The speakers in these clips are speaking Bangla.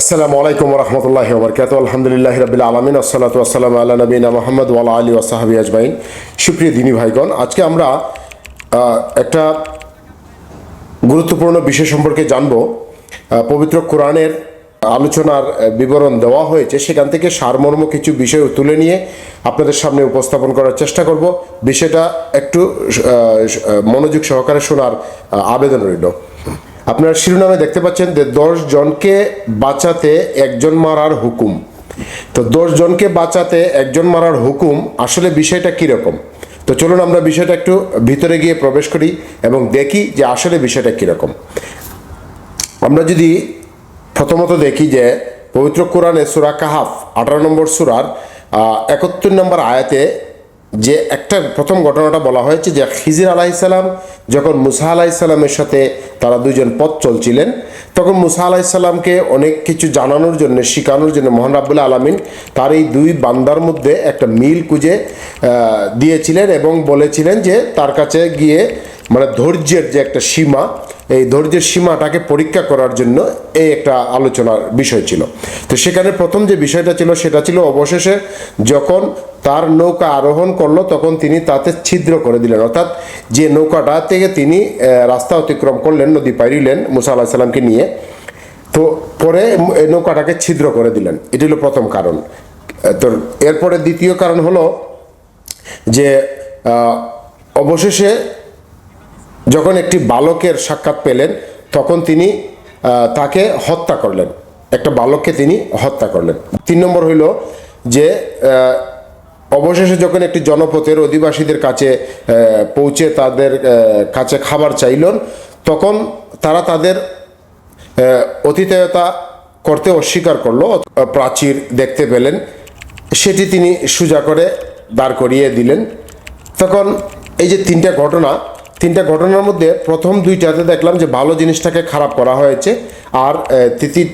আসসালামু আলাইকুম রহমতুল্লাহ বরকাত আলহামদুলিল্লাহ রবিল আলমিন, আসসালাতু আসসালাম আল্লাহ নবীনা মোহাম্মদ ওয়ালা আলী ওসাহাবি আজমাইন। সুপ্রিয় দিনী ভাইগণ, আজকে আমরা একটা গুরুত্বপূর্ণ বিষয় সম্পর্কে জানব। পবিত্র কোরআনের আলোচনার বিবরণ দেওয়া হয়েছে। সেখান থেকে সারমর্ম কিছু বিষয় তুলে নিয়ে আপনাদের সামনে উপস্থাপন করার চেষ্টা করব। বিষয়টা একটু মনোযোগ সহকারে শোনার আবেদন রইল। আপনার শিরোনামে দেখতে পাচ্ছেন যে দশ জনকে বাঁচাতে একজন মারার হুকুম। তো দশ জনকে বাঁচাতে একজন মারার হুকুম, আসলে বিষয়টা কীরকম? তো চলুন আমরা বিষয়টা একটু ভিতরে গিয়ে প্রবেশ করি এবং দেখি যে আসলে বিষয়টা কীরকম। আমরা যদি প্রথমত দেখি যে পবিত্র কোরআনে সুরা কাহাফ, আঠারো নম্বর সুরার একাত্তর নম্বর আয়াতে যে একটা প্রথম ঘটনাটা বলা হয়েছে যে খিজির আলাইসাল্লাম যখন মুসা আলাইসাল্লামের সাথে তারা দুজন পথ চলছিলেন, তখন মুসা আলাইসাল্লামকে অনেক কিছু জানানোর জন্য, শেখানোর জন্য মোহন রাবুল্লা আলমিন তার এই দুই বান্দার মধ্যে একটা মিল খুঁজে দিয়েছিলেন এবং বলেছিলেন যে তার কাছে গিয়ে মানে ধৈর্যের যে একটা সীমা এই ধৈর্যের সীমাটাকে পরীক্ষা করার জন্য এই একটা আলোচনার বিষয় ছিল। তো সেখানে প্রথম যে বিষয়টা ছিল সেটা ছিল অবশেষে যখন তার নৌকা আরোহণ করল তখন তিনি তাতে ছিদ্র করে দিলেন। অর্থাৎ যে নৌকাটা থেকে তিনি রাস্তা অতিক্রম করলেন, নদী পাইরিলেন মুসা আল্লাহ সাল্লামকে নিয়ে, তো পরে নৌকাটাকে ছিদ্র করে দিলেন। এটি হলো প্রথম কারণ। তো এরপরে দ্বিতীয় কারণ হলো যে অবশেষে যখন একটি বালকের সাক্ষাৎ পেলেন, তখন তিনি তাকে হত্যা করলেন। একটা বালককে তিনি হত্যা করলেন। তিন নম্বর হইল যে অবশেষে যখন একটি জনপথের অধিবাসীদের কাছে পৌঁছে তাদের কাছে খাবার চাইলেন, তখন তারা তাদের অতিথেয়তা করতে অস্বীকার করল প্রাচীর দেখতে পেলেন। সেটি তিনি সোজা করে দাঁড় করিয়ে দিলেন। তখন এই যে তিনটা ঘটনা তিনটা ঘটনার মধ্যে প্রথম দুইটাতে দেখলাম যে ভালো জিনিসটাকে খারাপ করা হয়েছে। আর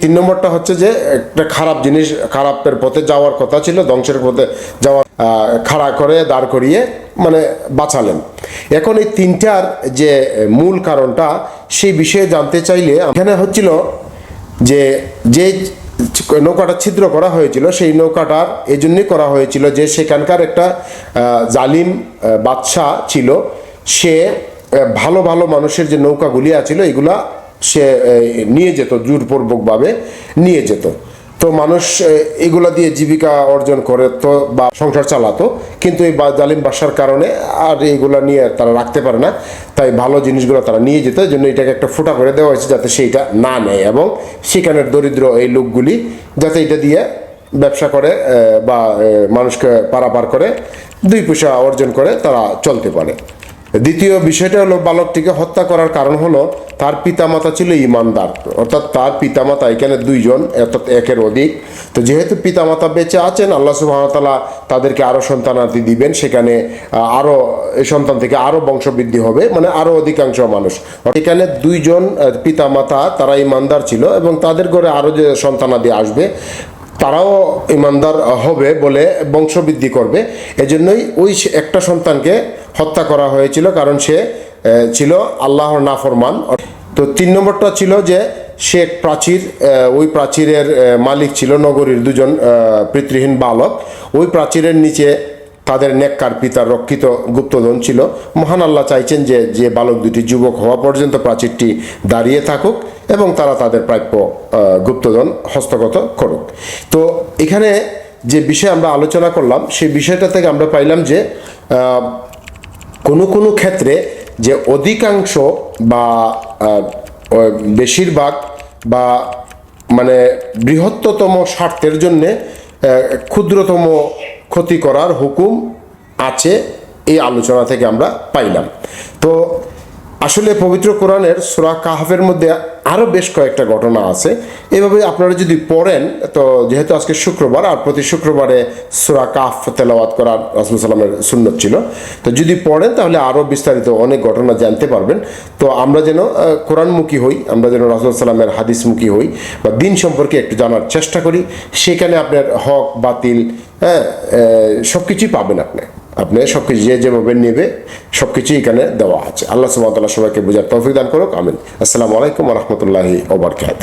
তিন নম্বরটা হচ্ছে যে একটা খারাপ জিনিস খারাপের পথে যাওয়ার কথা ছিল ধ্বংসের পথে যাওয়ার আহ, খাড়া করে দাঁড় করিয়ে মানে বাঁচালেন। এখন এই তিনটার যে মূল কারণটা সেই বিষয়ে জানতে চাইলে এখানে হচ্ছিল যে যে নৌকাটা ছিদ্র করা হয়েছিল সেই নৌকাটার এই জন্যই করা হয়েছিল যে সেখানকার একটা জালিম বাদশাহ ছিল সে ভালো ভালো মানুষের যে নৌকাগুলি আছিল, এগুলা সে নিয়ে যেত, জোরপূর্বকভাবে নিয়ে যেত। তো মানুষ এগুলা দিয়ে জীবিকা অর্জন করে তো বা সংসার চালাতো, কিন্তু এই জালিম বাসার কারণে আর এইগুলা নিয়ে তারা রাখতে পারে না। তাই ভালো জিনিসগুলো তারা নিয়ে যেত, এই জন্য এটাকে একটা ফুটা করে দেওয়া হয়েছে যাতে সেইটা না নেয় এবং সেখানের দরিদ্র এই লোকগুলি যাতে এটা দিয়ে ব্যবসা করে বা মানুষকে পারাপার করে, দুই পয়সা অর্জন করে তারা চলতে পারে। দ্বিতীয় বিষয়টা হলো বালকটিকে হত্যা করার কারণ হলো তার পিতামাতা ছিল ইমানদার। অর্থাৎ তার পিতামাতা এখানে দুইজন, অর্থাৎ একের অধিক। তো যেহেতু পিতামাতা বেঁচে আছেন, আল্লাহ সুবাহতালা তাদেরকে আরও সন্তানাদি দিবেন। সেখানে আরও সন্তান থেকে আরও বংশবৃদ্ধি হবে মানে আরও অধিকাংশ মানুষ। এখানে দুইজন পিতামাতা, তারা ইমানদার ছিল এবং তাদের ঘরে আরও যে সন্তানাদি আসবে তারাও ইমানদার হবে বলে বংশবৃদ্ধি করবে। এজন্যই ওই একটা সন্তানকে হত্যা করা হয়েছিল কারণ সে ছিল আল্লাহর নাফরমান। তো তিন নম্বরটা ছিল যে সে এক প্রাচীর ওই প্রাচীরের মালিক ছিল নগরীর দুজন পিতৃহীন বালক। ওই প্রাচীরের নিচে তাদের নেককার পিতার রক্ষিত গুপ্তধন ছিল। মহান আল্লাহ চাইছেন যে যে বালক দুটি যুবক হওয়া পর্যন্ত প্রাচীরটি দাঁড়িয়ে থাকুক। এবং তারা তাদের প্রাপ্য গুপ্তধন হস্তগত করুক। তো এখানে যে বিষয়ে আমরা আলোচনা করলাম, সেই বিষয়টা থেকে আমরা পাইলাম যে কোনো কোনো ক্ষেত্রে যে অধিকাংশ বা বেশিরভাগ বা মানে বৃহত্তম স্বার্থের জন্যে ক্ষুদ্রতম ক্ষতি করার হুকুম আছে, এই আলোচনা থেকে আমরা পাইলাম। তো আসলে পবিত্র কোরআনের সুরা কাহাফের মধ্যে আরও বেশ কয়েকটা ঘটনা আছে। এভাবে আপনারা যদি পড়েন, তো যেহেতু আজকে শুক্রবার, আর প্রতি শুক্রবারে সুরা কাফ তেলাওয়াত করার রাসুল সাল্লামের সুন্নত ছিল। তো যদি পড়েন, তাহলে আরও বিস্তারিত অনেক ঘটনা জানতে পারবেন। তো আমরা যেন কোরআনমুখী হই, আমরা যেন রাসুল সাল্লামের হাদিসমুখী হই বা দিন সম্পর্কে একটু জানার চেষ্টা করি, সেখানে আপনার হক, বাতিল হ্যাঁ সব কিছুই পাবেন আপনি। আপনি সব কিছু যে যেভাবে নেবে সব কিছুই এখানে দেওয়া আছে। আল্লাহ সুবাহতাল্লাহ সবাইকে বোঝার তৌফিক দান করুক, আমিন। আসসালামু আলাইকুম রহমতুল্লাহি ওবরকাত